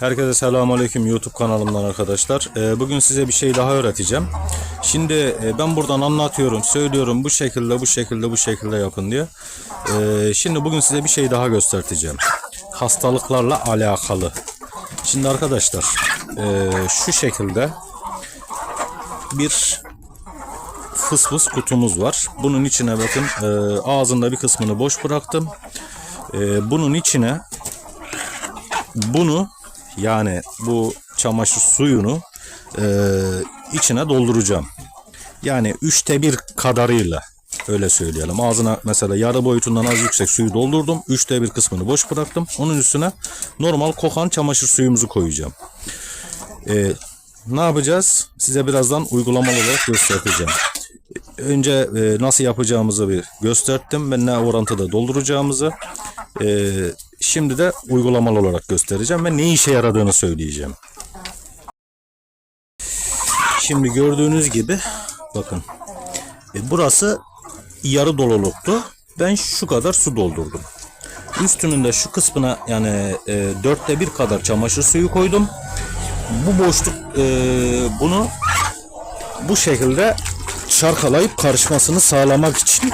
Herkese selamünaleyküm YouTube kanalımdan arkadaşlar. Ee, bugün size bir şey daha öğreteceğim. Şimdi e, ben buradan anlatıyorum, söylüyorum bu şekilde, bu şekilde, bu şekilde yapın diye. Ee, şimdi bugün size bir şey daha göstereceğim. Hastalıklarla alakalı. Şimdi arkadaşlar e, şu şekilde bir fıs fıs kutumuz var. Bunun içine bakın e, ağzında bir kısmını boş bıraktım. Bunun içine bunu yani bu çamaşır suyunu e, içine dolduracağım. Yani üçte bir kadarıyla öyle söyleyelim. Ağzına mesela yarı boyutundan az yüksek suyu doldurdum. Üçte bir kısmını boş bıraktım. Onun üstüne normal kokan çamaşır suyumuzu koyacağım. E, ne yapacağız? Size birazdan uygulamalı olarak göstereceğim. Önce e, nasıl yapacağımızı bir gösterdim ve ne orantıda dolduracağımızı. E, şimdi de uygulamalı olarak göstereceğim ve ne işe yaradığını söyleyeceğim. Şimdi gördüğünüz gibi bakın e, burası yarı doluluktu. Ben şu kadar su doldurdum. Üstünün de şu kısmına yani e, dörtte bir kadar çamaşır suyu koydum. Bu boşluk e, bunu bu şekilde şarkalayıp karışmasını sağlamak için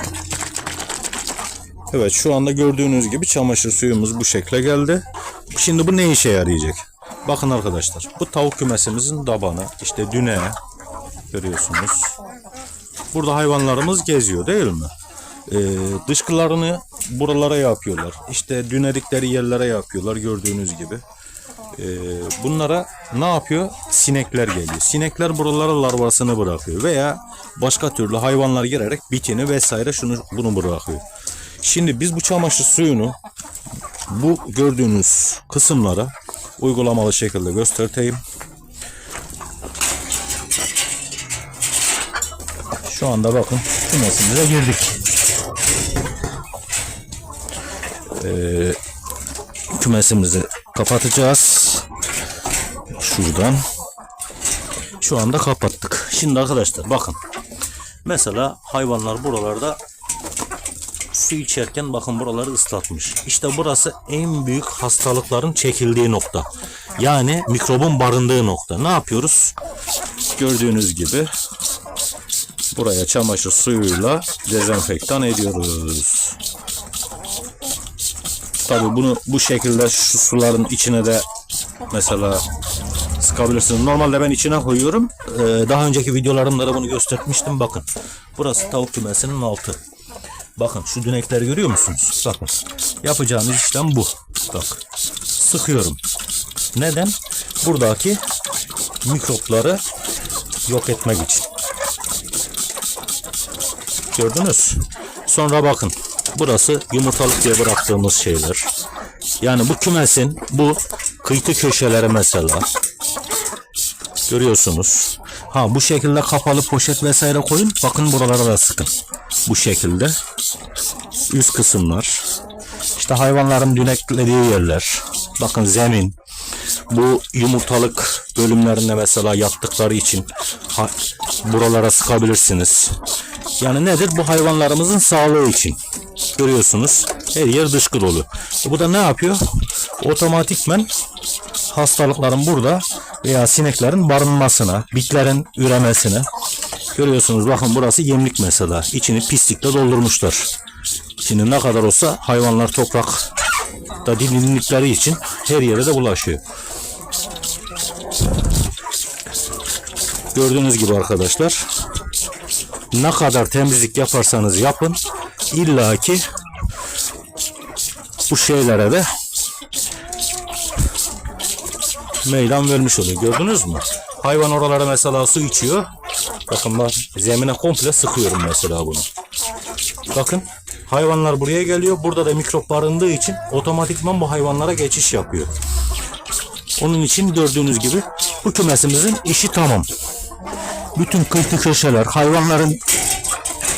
Evet şu anda gördüğünüz gibi çamaşır suyumuz bu şekle geldi. Şimdi bu ne işe yarayacak? Bakın arkadaşlar bu tavuk kümesimizin tabanı işte düne görüyorsunuz. Burada hayvanlarımız geziyor değil mi? Ee, dışkılarını buralara yapıyorlar. İşte dünedikleri yerlere yapıyorlar gördüğünüz gibi. Ee, bunlara ne yapıyor? Sinekler geliyor. Sinekler buralara larvasını bırakıyor veya başka türlü hayvanlar girerek bitini vesaire şunu bunu bırakıyor. Şimdi biz bu çamaşır suyunu bu gördüğünüz kısımlara uygulamalı şekilde göstereyim. Şu anda bakın kümesimize girdik. Ee, kümesimizi kapatacağız. Şuradan. Şu anda kapattık. Şimdi arkadaşlar bakın. Mesela hayvanlar buralarda su içerken bakın buraları ıslatmış. İşte burası en büyük hastalıkların çekildiği nokta. Yani mikrobun barındığı nokta. Ne yapıyoruz? Gördüğünüz gibi buraya çamaşır suyuyla dezenfektan ediyoruz. Tabi bunu bu şekilde şu suların içine de mesela sıkabilirsiniz. Normalde ben içine koyuyorum. Ee, daha önceki videolarımda da bunu göstermiştim. Bakın. Burası tavuk kümesinin altı. Bakın şu dünekleri görüyor musunuz? Bakın. Yapacağımız işlem bu. Bak. Sıkıyorum. Neden? Buradaki mikropları yok etmek için. Gördünüz. Sonra bakın. Burası yumurtalık diye bıraktığımız şeyler. Yani bu kümesin bu kıytı köşeleri mesela görüyorsunuz. Ha bu şekilde kapalı poşet vesaire koyun. Bakın buralara da sıkın. Bu şekilde. Üst kısımlar. İşte hayvanların düneklediği yerler. Bakın zemin. Bu yumurtalık bölümlerinde mesela yattıkları için buralara sıkabilirsiniz. Yani nedir? Bu hayvanlarımızın sağlığı için. Görüyorsunuz her yer dışkı dolu. E bu da ne yapıyor? Otomatikmen hastalıkların burada veya sineklerin barınmasına, bitlerin üremesine. Görüyorsunuz bakın burası yemlik mesela. İçini pislikle doldurmuşlar. Şimdi ne kadar olsa hayvanlar toprakta dinlendikleri için her yere de bulaşıyor. Gördüğünüz gibi arkadaşlar ne kadar temizlik yaparsanız yapın illaki bu şeylere de meydan vermiş oluyor. Gördünüz mü? Hayvan oralara mesela su içiyor. Bakın bak zemine komple sıkıyorum mesela bunu. Bakın hayvanlar buraya geliyor. Burada da mikrop barındığı için otomatikman bu hayvanlara geçiş yapıyor. Onun için gördüğünüz gibi bu kümesimizin işi tamam. Bütün kıytı köşeler, hayvanların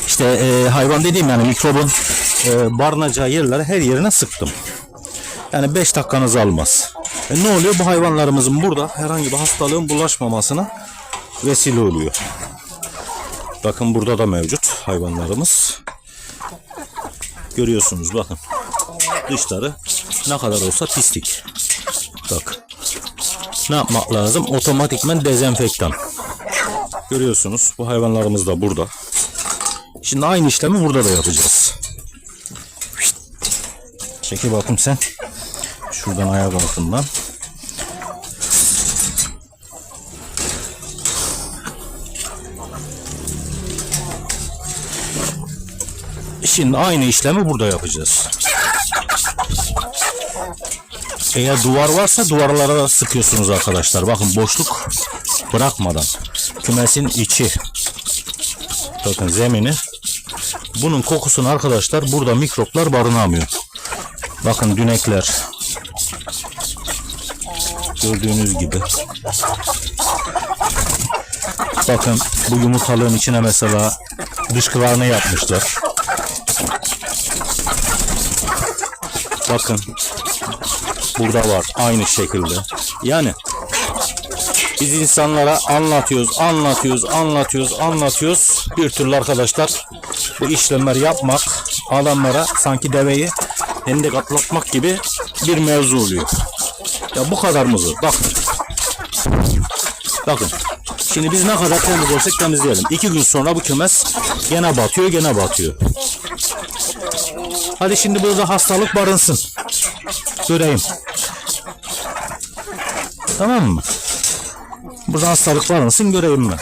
işte e, hayvan dediğim yani mikrobun e, barınacağı yerlere her yerine sıktım. Yani 5 dakikanızı almaz. E ne oluyor? Bu hayvanlarımızın burada herhangi bir hastalığın bulaşmamasına vesile oluyor. Bakın burada da mevcut hayvanlarımız. Görüyorsunuz bakın. Dışları ne kadar olsa pislik. Bak. Ne yapmak lazım? Otomatikmen dezenfektan. Görüyorsunuz bu hayvanlarımız da burada. Şimdi aynı işlemi burada da yapacağız. Çekil bakayım sen. Şuradan ayak altından. Şimdi aynı işlemi burada yapacağız. Eğer duvar varsa duvarlara da sıkıyorsunuz arkadaşlar. Bakın boşluk bırakmadan. Kümesin içi. Bakın zemini. Bunun kokusunu arkadaşlar burada mikroplar barınamıyor. Bakın dünekler. Gördüğünüz gibi. Bakın bu yumurtalığın içine mesela dışkılarını yapmışlar. Bakın burada var aynı şekilde. Yani biz insanlara anlatıyoruz, anlatıyoruz, anlatıyoruz, anlatıyoruz. Bir türlü arkadaşlar bu işlemler yapmak adamlara sanki deveyi hendek atlatmak gibi bir mevzu oluyor. Ya bu kadar mı zor? Bakın. Bakın. Şimdi biz ne kadar temizlersek temizleyelim. İki gün sonra bu kümes gene batıyor, gene batıyor. Hadi şimdi burada hastalık barınsın. Göreyim. Tamam mı? Burada hastalık barınsın göreyim ben.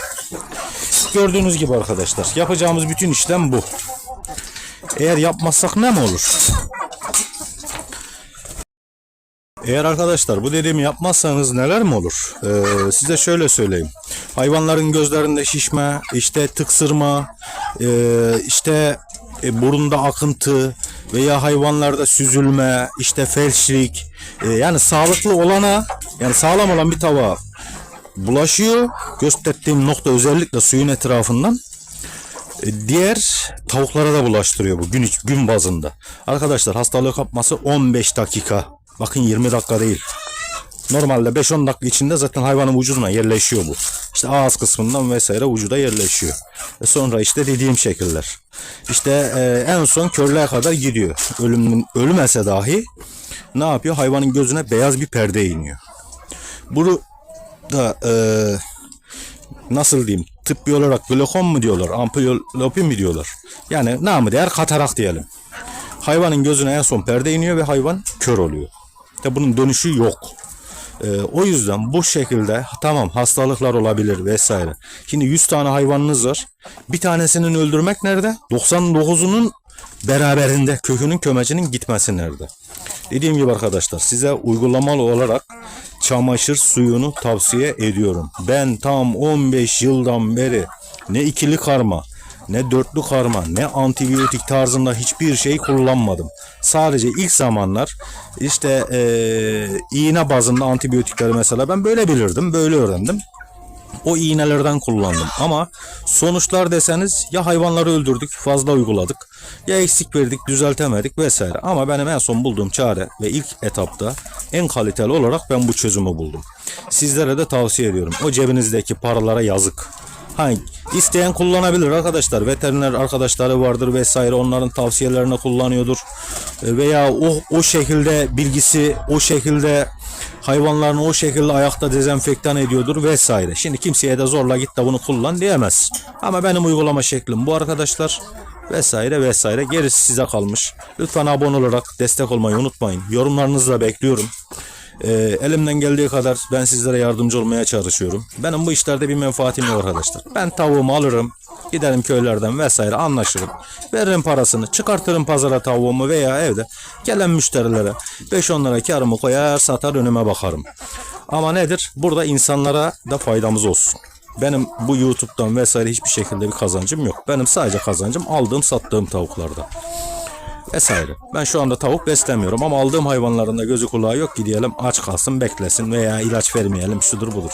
Gördüğünüz gibi arkadaşlar yapacağımız bütün işlem bu. Eğer yapmazsak ne mi olur? Eğer arkadaşlar bu dediğimi yapmazsanız neler mi olur? Ee, size şöyle söyleyeyim. Hayvanların gözlerinde şişme, işte tıksırma, e, işte e, burunda akıntı veya hayvanlarda süzülme, işte felçlik, e, yani sağlıklı olana, yani sağlam olan bir tavuğa bulaşıyor. Gösterdiğim nokta özellikle suyun etrafından. E, Diğer tavuklara da bulaştırıyor bu gün gün bazında. Arkadaşlar hastalığı kapması 15 dakika. Bakın 20 dakika değil. Normalde 5-10 dakika içinde zaten hayvanın vücuduna yerleşiyor bu. İşte ağız kısmından vesaire vücuda yerleşiyor. E sonra işte dediğim şekiller. İşte e, en son körlüğe kadar gidiyor. Ölümün ölmese dahi ne yapıyor? Hayvanın gözüne beyaz bir perde iniyor. Bunu da e, nasıl diyeyim tıbbi olarak glokom mu diyorlar, ampilopi mi diyorlar. Yani namı değer katarak diyelim. Hayvanın gözüne en son perde iniyor ve hayvan kör oluyor. İşte bunun dönüşü yok. Ee, o yüzden bu şekilde tamam hastalıklar olabilir vesaire. Şimdi 100 tane hayvanınız var. Bir tanesinin öldürmek nerede? 99'unun beraberinde kökünün kömecinin gitmesi nerede? Dediğim gibi arkadaşlar size uygulamalı olarak çamaşır suyunu tavsiye ediyorum. Ben tam 15 yıldan beri ne ikili karma ne dörtlü karma ne antibiyotik tarzında hiçbir şey kullanmadım. Sadece ilk zamanlar işte eee iğne bazında antibiyotikleri mesela ben böyle bilirdim böyle öğrendim. O iğnelerden kullandım ama sonuçlar deseniz ya hayvanları öldürdük fazla uyguladık ya eksik verdik düzeltemedik vesaire ama benim en son bulduğum çare ve ilk etapta en kaliteli olarak ben bu çözümü buldum. Sizlere de tavsiye ediyorum. O cebinizdeki paralara yazık. Hani isteyen kullanabilir arkadaşlar. Veteriner arkadaşları vardır vesaire onların tavsiyelerini kullanıyordur. E, Veya o o şekilde bilgisi o şekilde hayvanlarını o şekilde ayakta dezenfektan ediyordur vesaire. Şimdi kimseye de zorla git de bunu kullan diyemez. Ama benim uygulama şeklim bu arkadaşlar vesaire vesaire. Gerisi size kalmış. Lütfen abone olarak destek olmayı unutmayın. Yorumlarınızı da bekliyorum. Ee, elimden geldiği kadar ben sizlere yardımcı olmaya çalışıyorum. Benim bu işlerde bir menfaatim yok arkadaşlar. Ben tavuğumu alırım, giderim köylerden vesaire anlaşırım. Veririm parasını, çıkartırım pazara tavuğumu veya evde gelen müşterilere 5-10 lira karımı koyar satar önüme bakarım. Ama nedir? Burada insanlara da faydamız olsun. Benim bu YouTube'dan vesaire hiçbir şekilde bir kazancım yok. Benim sadece kazancım aldığım sattığım tavuklarda vesaire. Ben şu anda tavuk beslemiyorum ama aldığım hayvanların da gözü kulağı yok ki diyelim aç kalsın beklesin veya ilaç vermeyelim şudur budur.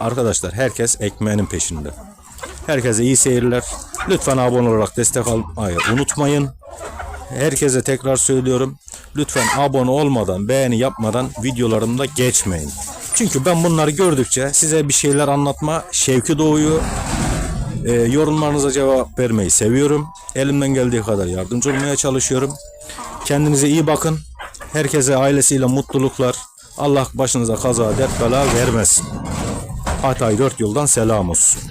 Arkadaşlar herkes ekmeğinin peşinde. Herkese iyi seyirler. Lütfen abone olarak destek almayı unutmayın. Herkese tekrar söylüyorum. Lütfen abone olmadan, beğeni yapmadan videolarımda geçmeyin. Çünkü ben bunları gördükçe size bir şeyler anlatma şevki doğuyor. Ee, yorumlarınıza cevap vermeyi seviyorum. Elimden geldiği kadar yardımcı olmaya çalışıyorum. Kendinize iyi bakın. Herkese ailesiyle mutluluklar, Allah başınıza kaza dert bela vermesin. Hatay dört yoldan selam olsun.